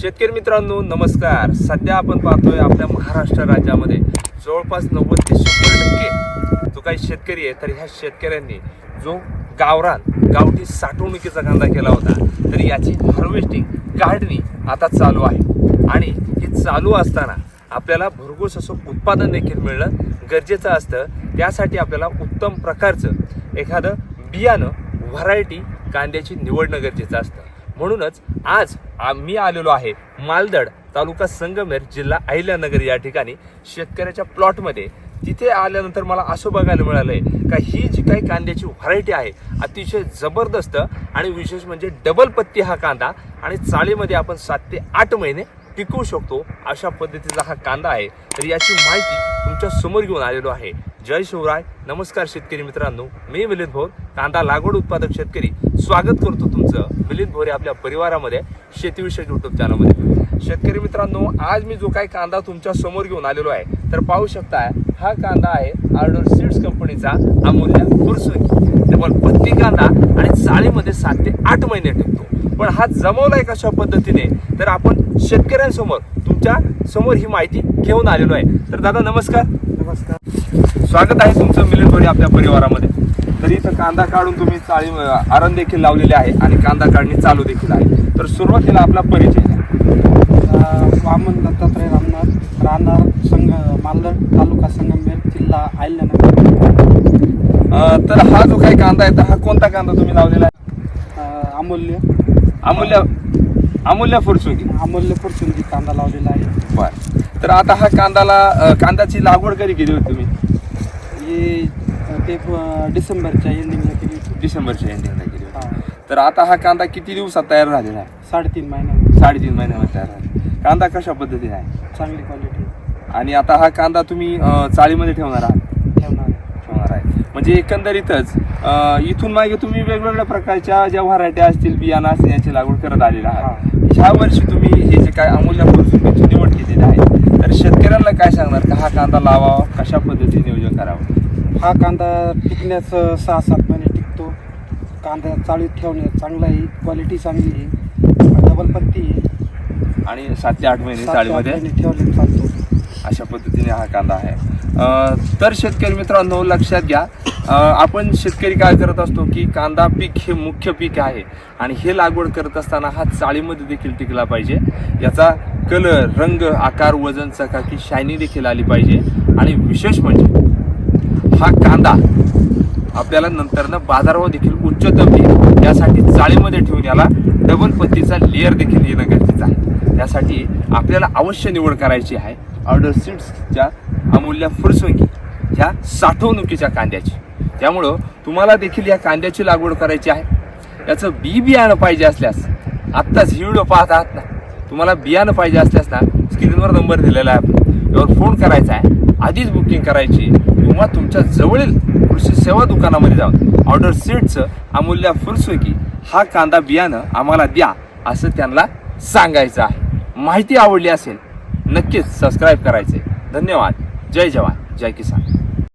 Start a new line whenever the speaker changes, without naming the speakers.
शेतकरी मित्रांनो नमस्कार. सध्या आपण पाहतोय आपल्या महाराष्ट्र राज्यामध्ये जवळपास नव्वद ते शंभर टक्के जो काही शेतकरी आहे तर ह्या शेतकऱ्यांनी जो गावरान गावठी साठवणुकीचा कांदा केला होता तर याची हार्वेस्टिंग काढणी आता चालू आहे. आणि हे चालू असताना आपल्याला भरघोस असं उत्पादन देखील मिळणं गरजेचं असतं. त्यासाठी आपल्याला उत्तम प्रकारचं एखादं बियाणं व्हरायटी कांद्याची निवडणं गरजेचं असतं. म्हणूनच आज आम्ही आलेलो आहे मालदड तालुका संगमेर जिल्हा अहिल्यानगर या ठिकाणी. शेतकऱ्याच्या प्लॉटमध्ये. तिथे आल्यानंतर मला असं बघायला मिळालं आहे का ही जी काही कांद्याची व्हरायटी आहे अतिशय जबरदस्त आणि विशेष म्हणजे डबल पत्ती हा कांदा आणि चाळीमध्ये आपण सात ते आठ महिने टिकवू शकतो अशा पद्धतीचा हा कांदा आहे. तर याची माहिती तुमच्यासमोर घेऊन आलेलो आहे. जय शिवराय. नमस्कार शेतकरी मित्रांनो. मी मिलिंद भोर कांदा लागवड उत्पादक शेतकरी. स्वागत करतो तुमचं मिलिंद भोर आपल्या परिवारामध्ये शेतीविषयक युट्यूब चॅनलमध्ये शेतकरी मित्रांनो आज मी जो काही कांदा तुमच्यासमोर घेऊन आलेलो आहे तर पाहू शकता हा कांदा आहे आर्डर सीड्स कंपनीचा अमूल्य फुरसुकी डबल पत्ती कांदा आणि चाळीमध्ये सात ते आठ महिने टिकतो. पण हा जमवलाय कशा पद्धतीने तर आपण शेतकऱ्यांसमोर तुमच्यासमोर ही माहिती घेऊन आलेलो आहे. तर दादा नमस्कार.
नमस्कार.
स्वागत आहे तुमचं मिलिंद भोरे आपल्या परिवारामध्ये. तर इथं कांदा काढून तुम्ही चाळी आरण देखील लावलेले आहे आणि कांदा काढणी चालू देखील आहे. तर सुरुवातीला आपला परिचय
वामन दत्तात्रय रामनाथ राहणार संग मालदड तालुका संगमनेर जिल्हा अहिल्यानगर
अं, तर हा जो काही कांदा आहे तर हा कोणता कांदा तुम्ही लावलेला आहे?
अमूल्य.
अमूल्य अमूल्य फुरसुकी
अमूल्य फॉर्च्युनची कांदा लावलेला आहे.
बर. तर आता हा कांदाला अं, कांद्याची लागवड कधी केली होती तुम्ही?
ही ते अ, डिसेंबरच्या एंडिंगला केली होती.
डिसेंबरच्या एंडिंगला केली होती.
हा.
तर आता हा कांदा किती दिवसात तयार झालेला आहे?
साडेतीन महिन्यामध्ये.
साडेतीन महिन्यामध्ये तयार झाला कांदा कशा पद्धतीने आहे?
चांगली क्वालिटी
आणि आता हा कांदा तुम्ही अं, चाळीमध्ये ठेवणार आहात.
ठेवणार आहे.
आहे. म्हणजे एकंदरीतच अं, इथून मागे तुम्ही वेगवेगळ्या प्रकारच्या ज्या व्हरायटी असतील बियाणं असतील याची लागवड करत आलेला आहात. ह्या वर्षी तुम्ही हे जे काय अमूल्य फुलसुकीची निवड केलेली आहे तर शेतकऱ्यांना काय सांगणार का हा कांदा लावावा कशा पद्धतीने नियोजन करावं?
हा कांदा टिकण्यास सहा सात महिने टिकतो. कांदा चाळीत ठेवण्यास चांगला आहे क्वालिटी चांगली आहे डबल पत्ती आहे.
आणि सात ते आठ महिने
सात ते आठ
चाळीमध्ये
महिने ठेवले चालतो.
अशा पद्धतीने हा कांदा आहे. तर शेतकरी मित्रांनो लक्षात घ्या. आपण शेतकरी काय करत असतो की कांदा पीक हे मुख्य पीक आहे आणि हे लागवड करत असताना हा चाळीमध्ये देखील टिकला पाहिजे. याचा कलर रंग आकार वजन चकाकी शायनी देखील आली पाहिजे. आणि विशेष म्हणजे हा कांदा आपल्याला नंतरनं बाजारभाव देखील उच्चतम येईल. यासाठी चाळीमध्ये ठेवून याला डबल पत्तीचा लेअर देखील येणं गरजेचं आहे. त्यासाठी आपल्याला अवश्य निवड करायची आहे. ऑर्डर सीड्सच्या अमूल्य फुरसुंगी ह्या साठवणुकीच्या कांद्याची. त्यामुळं तुम्हाला देखील या कांद्याची लागवड करायची आहे. याचं बी बियाणं पाहिजे असल्यास आत्ताच ही व्हिडिओ पाहत आहात ना तुम्हाला बियाणं पाहिजे असल्यास ना स्क्रीनवर नंबर दिलेला आहे. यावर फोन करायचा आहे. आधीच बुकिंग करायची. किंवा तुमच्या जवळील कृषी सेवा दुकानामध्ये जाऊन ऑर्डर सीटचं अमूल्य फुरसुकी हा कांदा बियाणं आम्हाला द्या असं त्यांना सांगायचं आहे. माहिती आवडली असेल नक्कीच सबस्क्राईब करायचे. धन्यवाद. जय जवान जय किसान